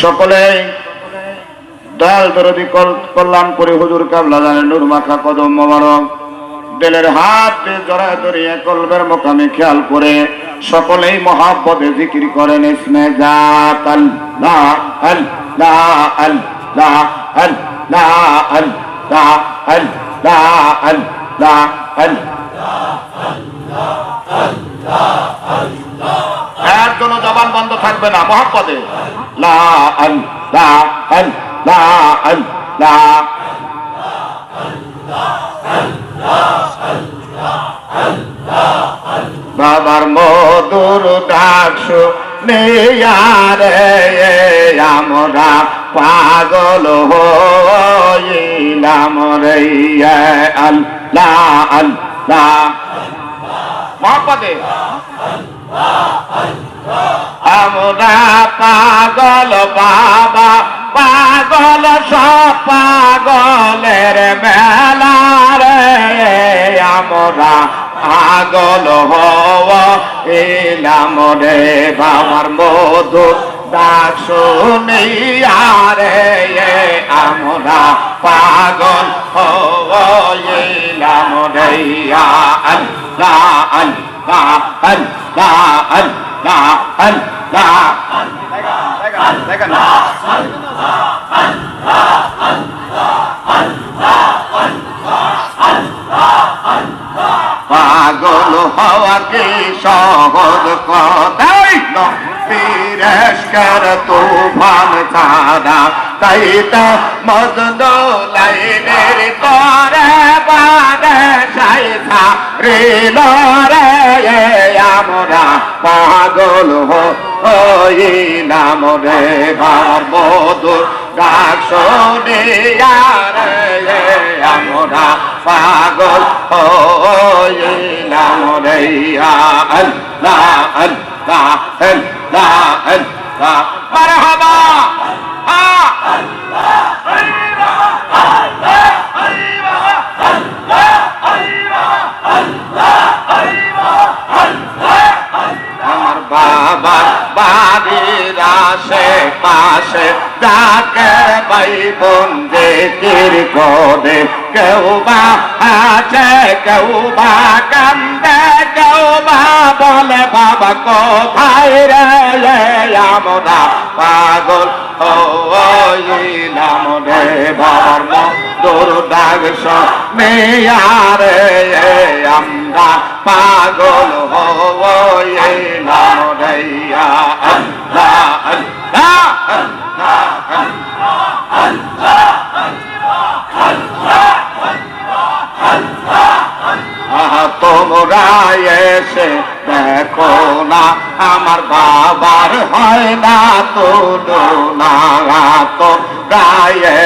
সকলে দয়াল দরদি কল্যাণ করে হুজুর কাবলা জানে, নূর মাখা কদম মোবারক। বেলের হাত জড়ায় ধরিয়ে কলবের মোকামে খেয়াল করে সকলেই মহাব্বতে জিকির করেন, ইসমে জাত আল লা আল লা আল লা আল লা আল লা আল লা আল লা, আল। জবান বন্ধ থাকবে না মহাপদে لا أن لا أن বাবার মধুর ডাকসু নেয়ারে আমরা পাগল হইলাম রে আল্লাহ আল্লাহ মহাপাদে আল্লাহ আল্লাহ আমরা পাগল বাবা, পাগল পাগলের মেলা রে। আমরা পাগল হব, এলাম রে বাবার মধু শুনিয়ারে আমরা পাগল হব রে। আল্লাহ আল্লাহ আল্লাহ আল্লাহ আল্লাহ। পাগল হওয়া কি সহজ কথাই বীরেশকর তুফান ছাড়া। তাই তো মদন লাইনের পরে রেল রে আমরা পাগল হয়ে নাম রে বারবদুর ডাক শোনিয়ার আমরা পাগল হয়ে নাম রে আল্লাহ আল্লাহ আল্লাহ আল্লাহ। মারহাবা! পাশে যাকে ভাই বোন দেখের করে কেউ বা আছে কেউ বা কান্দে, কেউ বা বলে, বাবা কোথায় রে আমরা পাগল বাবার মধুর মেয়ারে আমরা পাগল হয় না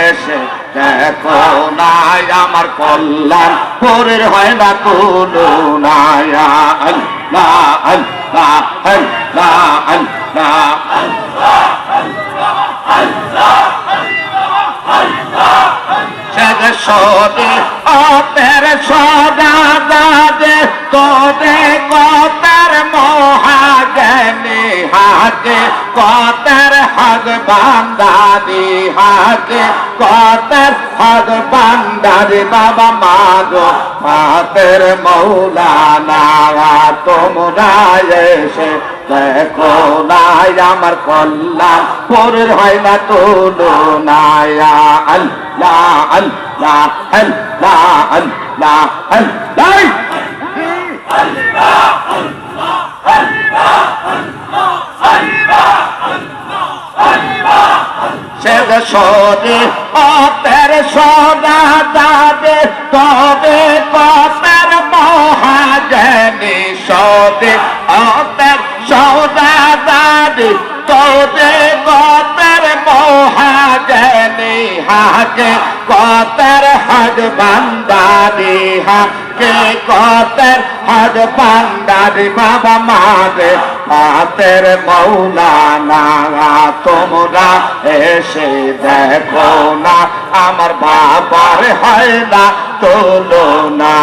এসে দেখো নাই আমার কল্যাণ ভোরের হয় না কোনো সদা দাদে তোদের কথা হাতে কতার হগ বান্দাদি হাতে কতার হগ বান্দাদি বাবা মাগো মাতের মৌলানা, তোমরা এসে দেখো নাই আমার কল্যাণ, পরের হয় না তোলো নায়া আল্লাহ আল্লাহ আল্লাহ আল্লাহ। আল্লাহ সেদ সদে অতের সদা দাদে, তবে কতের মহাজনী সদে অতের সদা দাদে, তবে কতের মহাজনী হাকে কতের হজ বান্দারি হাকে কতের হজ বান্দারি বাবা মারে। হাতের মৌলানা, তোমরা এসে দেখো না, আমার বাবার হয় না তোলো না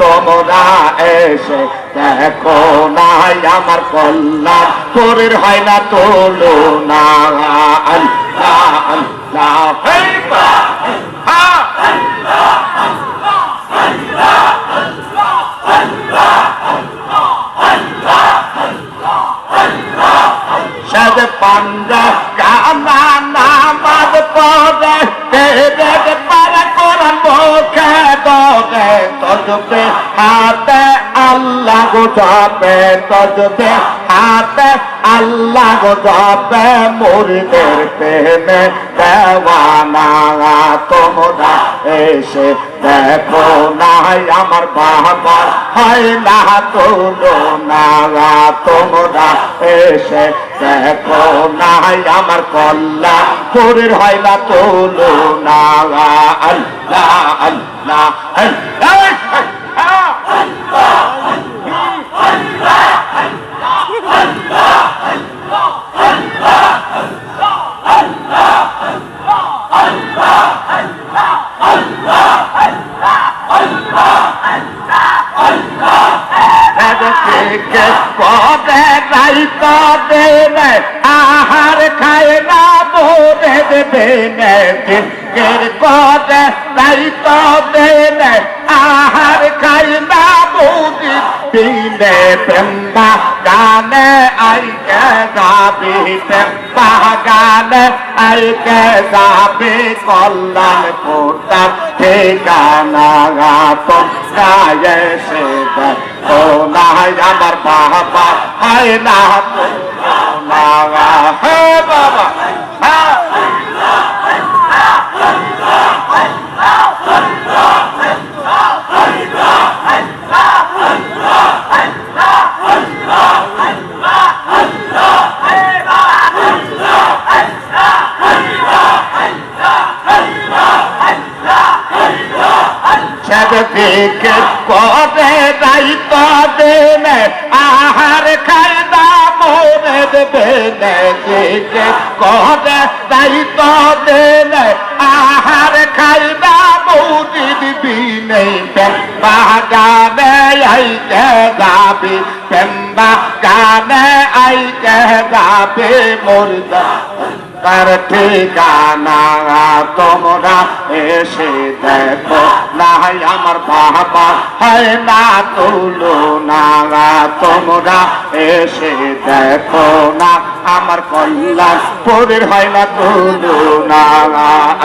তোমরা এসে দেখো না, আমার কল্যাণ তোরের হয় না তোলো না আল্লাহ আল্লাহ কানা, নামাজ পড়ে তেরে পারা কোরআন মুখে হাতে আল্লাহ যাবে তজবে হাতে আল্লাহ যাবে, মুরিদের প্রেমে দেওয়ানা তোমরা এসে দেখো না আমার বাবা হয় না তুলো না তোমরা এসে দেখো না আমার কল্লা পুরীর হয় না তোলো না আল্লাহ আল্লাহ আল্লাহ থেকে পদে রাইত দেবে আহার খায় না বোরে দেবে দিনের পদে রাইত দেবে আহার খায় না বোরি দিনে প্রেমা গানে আইকে যাবি প্রেমা গানে আইকে যাবি কল্যাণ কোটার ঠিকানা তো গায়ে সে ও না আমার বাবা। হয় না না হে বাবা। হ্যাঁ। সেদিকে পদে দায়িত্ব দেনে আহার না মনে দেবে দিকে পদে দায়িত্ব দেনে আহার না মৌদি দিবি নেই পেম্বা গানে আইকে যাবি পেম্বা গানে আইকে যাবি মুর্দা তার ঠিকানা তোমরা এসে দেখো। না আমার বাবা, হয় না তুলো না তোমরা এসে দেখো না। আমার কল্যাণ পরের হয় না তুলো না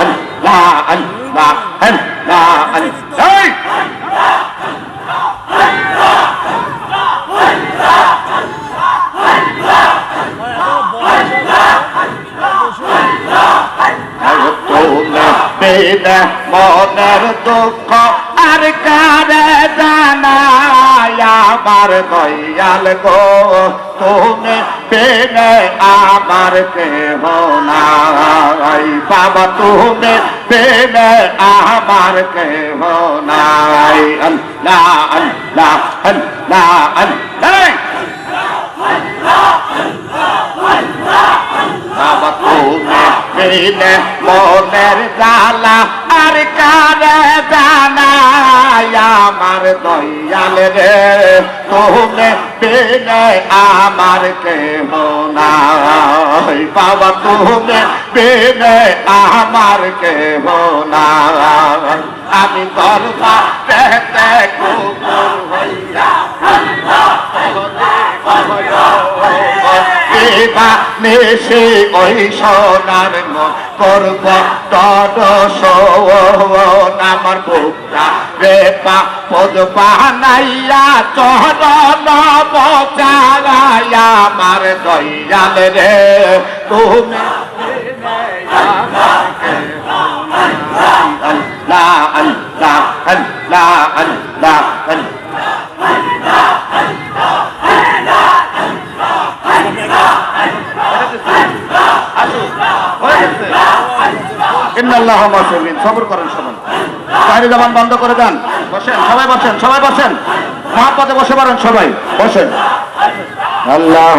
আল্লাহ আল্লাহ আল্লাহ আল্লাহ তুমি পেলে মনের দুঃখ আর কারে জানায় আমার দয়াল গো? তুমি পেলে আমার কেহ নাই। বাবা, তুমি পেলে আমার কেহ নাই। আল্লাহ আল্লাহ আল্লাহ আল্লাহ। বাবা, তুমি পেলে মনের জ্বালা আর কারে জানা আমার দয়াল রে। তুমি পেলে আমার কেহ নাই। বাবা তুমি পেলে আমার কেহ নাই। আমি দরবার দেখতে কুকুর হইয়া ওই সোনার করব তদ আমার বুকটা রে পা পদ পানাইয়া চরণ বচারায়া আমার দয়াল রে তুমি আল্লাহ আল্লাহ আল্লাহ আল্লাহ মাসুলিন সবর করেন সবাই। জবান বন্ধ করে দেন। বসেন, সবাই বসেন সবাই বসেন। মহাপদে বসে পারেন সবাই, বসেন। আল্লাহ।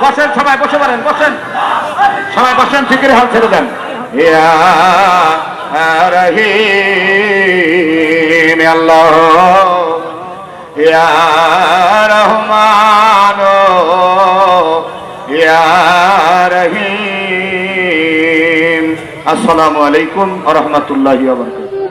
বসেন সবাই, বসে পারেন বসেন। সবাই বসেন ঠিকই হাল ছেড়ে দেন। ইয়া আল্লাহ। ইয়া রহমান ইয়া রহিম। আসসালামু আলাইকুম রাহমাতুল্লাহি ওয়া বারাকাতুহু।